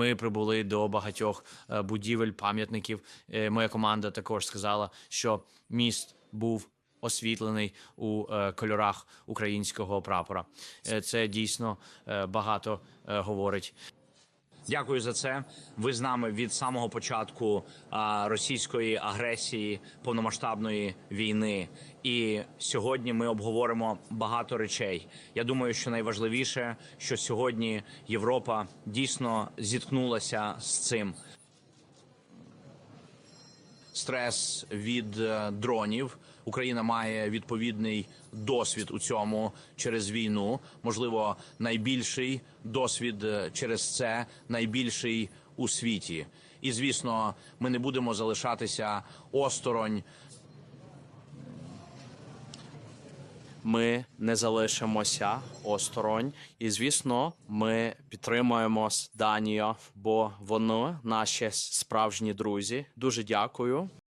Ми прибули до багатьох е, будівель, пам'ятників. Е, Моя команда також сказала, що міст був освітлений у е, кольорах українського прапора. Це дійсно багато говорить. Дякую за це. Ви з нами від самого початку російської агресії, повномасштабної війни. І сьогодні ми обговоримо багато речей. Я думаю, що найважливіше, що сьогодні Європа дійсно зіткнулася з цим. Стрес від е, дронів. Україна має відповідний досвід у цьому через війну. Можливо, найбільший досвід е, через це найбільший у світі. І звісно, ми не будемо залишатися осторонь. Ми не залишимося осторонь, і звісно, ми підтримуємо Данію, бо вони наші справжні друзі. Дуже дякую.